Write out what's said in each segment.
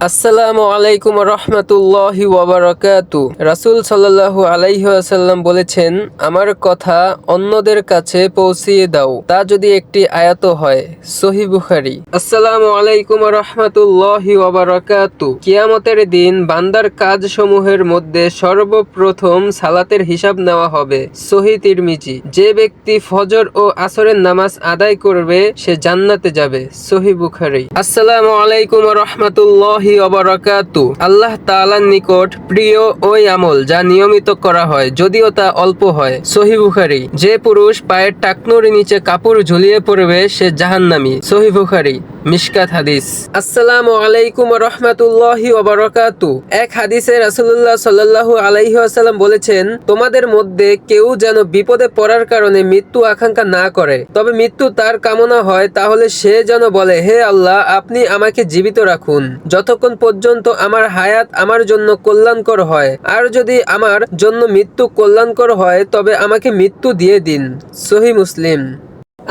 আসসালামু আলাইকুম রহমতুল্লাহি ওয়াবারাকাতু রাসূল সাল্লাল্লাহু আলাইহি ওয়াসাল্লাম বলেছেন, আমার কথা অন্যদের কাছে পৌঁছিয়ে দাও। তা যদি একটি আয়াত হয় সহি বুখারি। আসসালামু আলাইকুম রহমতুল্লাহি ওয়াবারাকাতু কিয়ামতের দিন বান্দার কাজসমূহের মধ্যে সর্বপ্রথম সালাতের হিসাব নেওয়া হবে সহি তিরমিজি। যে ব্যক্তি ফজর ও আসরের নামাজ আদায় করবে, সে জান্নাতে যাবে সহি বুখারি। আসসালামু আলাইকুম রহমতুল্লাহি অবরাকাতু আল্লাহ তাআলার নিকট প্রিয় ওই আমল যা নিয়মিত করা হয়, যদিও তা অল্প হয়। সহি বুখারি, যে পুরুষ পায়ের টাকনুর নিচে কাপড় ঝুলিয়ে পড়বে, সে জাহান্নামি। সহি বুখারি মিশকাত হাদিস। আসসালামু আলাইকুম রহমতুল্লাহি ওবরাকাতু এক হাদিসে রাসূলুল্লাহ সাল্লাল্লাহু আলাইহি ওয়াসাল্লাম বলেছেন, তোমাদের মধ্যে কেউ যেন বিপদে পড়ার কারণে মৃত্যু আকাঙ্ক্ষা না করে, তবে মৃত্যু তার কামনা হয়, তাহলে সে যেন বলে, হে আল্লাহ, আপনি আমাকে জীবিত রাখুন। যতক্ষণ পর্যন্ত আমার হায়াত আমার জন্য কল্যাণকর হয়, আর যদি আমার জন্য মৃত্যু কল্যাণকর হয়, তবে আমাকে মৃত্যু দিয়ে দিন সহি মুসলিম।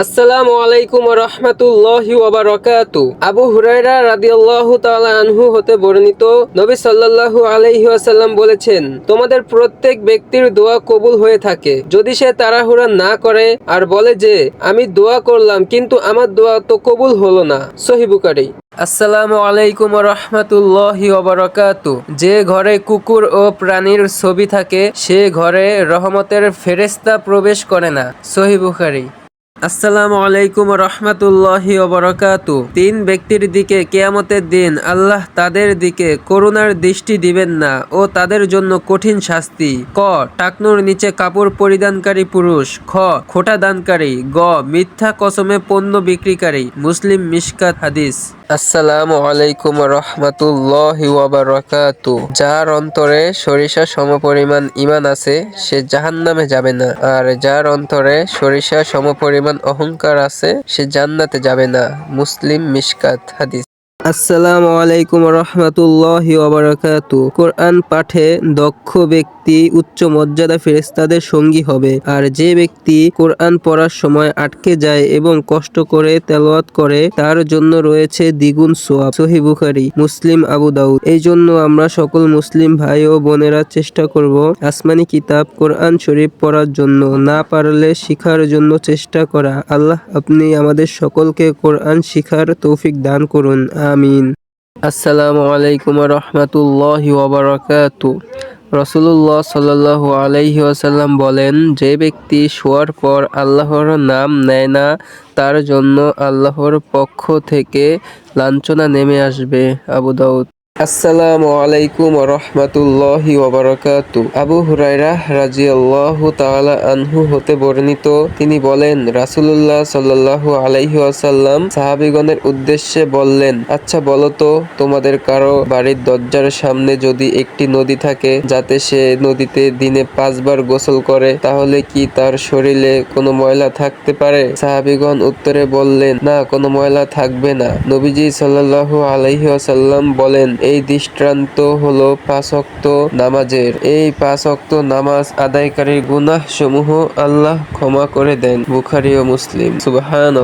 আসসালামু আলাইকুম রহমতুল্লাহি ওয়াবারাকাতু আবু হুরায়রা রাদিয়াল্লাহু তাআলা আনহু হতে বর্ণিত নবী সাল্লাল্লাহু আলাইহি ওয়াসাল্লাম বলেছেন, তোমাদের প্রত্যেক ব্যক্তির দোয়া কবুল হয়ে থাকে। যদি সে তাড়াহুড়া না করে আর বলে যে, আমি দোয়া করলাম, কিন্তু আমার দোয়া তো কবুল হলো না। সহি বুখারী। আসসালামু আলাইকুম রহমতুল্লাহি ওবরাকাতু যে ঘরে কুকুর ও প্রাণীর ছবি থাকে, সে ঘরে রহমতের ফেরেস্তা প্রবেশ করে না। সহি আসসালামু আলাইকুম রহমতুল্লাহি ওবরাকাত তিন ব্যক্তির দিকে কেয়ামতের দিন আল্লাহ তাদের দিকে করুণার দৃষ্টি দিবেন না ও তাদের জন্য কঠিন শাস্তি। ক, টাকনুর নিচে কাপড় পরিধানকারী পুরুষ। খ, খোটা দানকারী। গ, মিথ্যা কসমে পণ্য বিক্রিকারী। মুসলিম মিশকাত হাদিস। আসসালামু আলাইকুম রহমতুল্লাহ ওয়াবারাকাতু যার অন্তরে সরিষা সমপরিমাণ ইমান আছে, সে জাহান্নামে যাবে না। আর যার অন্তরে সরিষা সমপরিমাণ অহংকার আছে, সে জান্নাতে যাবে না। মুসলিম মিশকাত হাদিস। আসসালামু আলাইকুম রহমতুল্লাহি ওবারাকাতু কোরআন পাঠে দক্ষ ব্যক্তি, উচ্চ মর্যাদা ফেরেস্তাদের সঙ্গী হবে। আর যে ব্যক্তি কোরআন পড়ার সময় আটকে যায় এবং কষ্ট করে তেলাওয়াত করে, তার জন্য রয়েছে দ্বিগুণ সোয়াব সহি বুখারি, মুসলিম, আবু দাউদ। এই জন্য আমরা সকল মুসলিম ভাই ও বোনেরা চেষ্টা করব আসমানি কিতাব, কোরআন শরীফ পড়ার জন্য। না পারলে শিখার জন্য চেষ্টা করা। আল্লাহ আপনি আমাদের সকলকে কোরআন শিখার তৌফিক দান করুন। আমিন। আসসালামু আলাইকুম রহমতুল্লাহি ওবরাকাত রসুল্লাহ সাল আলাইহি আসাল্লাম বলেন, যে ব্যক্তি শোয়ার পর আল্লাহর নাম নেয় না, তার জন্য আল্লাহর পক্ষ থেকে লাঞ্ছনা নেমে আসবে। আবু দাউদ। আসসালামু আলাইকুম রহমতুল্লাহি ওবরাকাতু আবু হুরাইরা রাজিয়াল্লাহু তাআলা আনহু হতে বর্ণিত, তিনি বলেন, রাসূলুল্লাহ সাল্লাল্লাহু আলাইহি ওয়াসাল্লাম সাহাবীগণের উদ্দেশ্যে বললেন আচ্ছা বলো তো, তোমাদের কারও বাড়ির দরজার সামনে যদি একটি নদী থাকে, যাতে সে নদীতে দিনে পাঁচবার গোসল করে, তাহলে কি তার শরীরে কোনো ময়লা থাকতে পারে? সাহাবীগণ উত্তরে বললেন, না, কোনো ময়লা থাকবে না। নবীজি সাল্লাল্লাহু আলাইহি ওয়াসাল্লাম বলেন এই দৃষ্টান্ত হলো পাঁচক্ত নামাজের। এই পাঁচক্ত নামাজ আদায়কারীর গুনাহ সমূহ আল্লাহ ক্ষমা করে দেন, বুখারি ও মুসলিম। সুবহান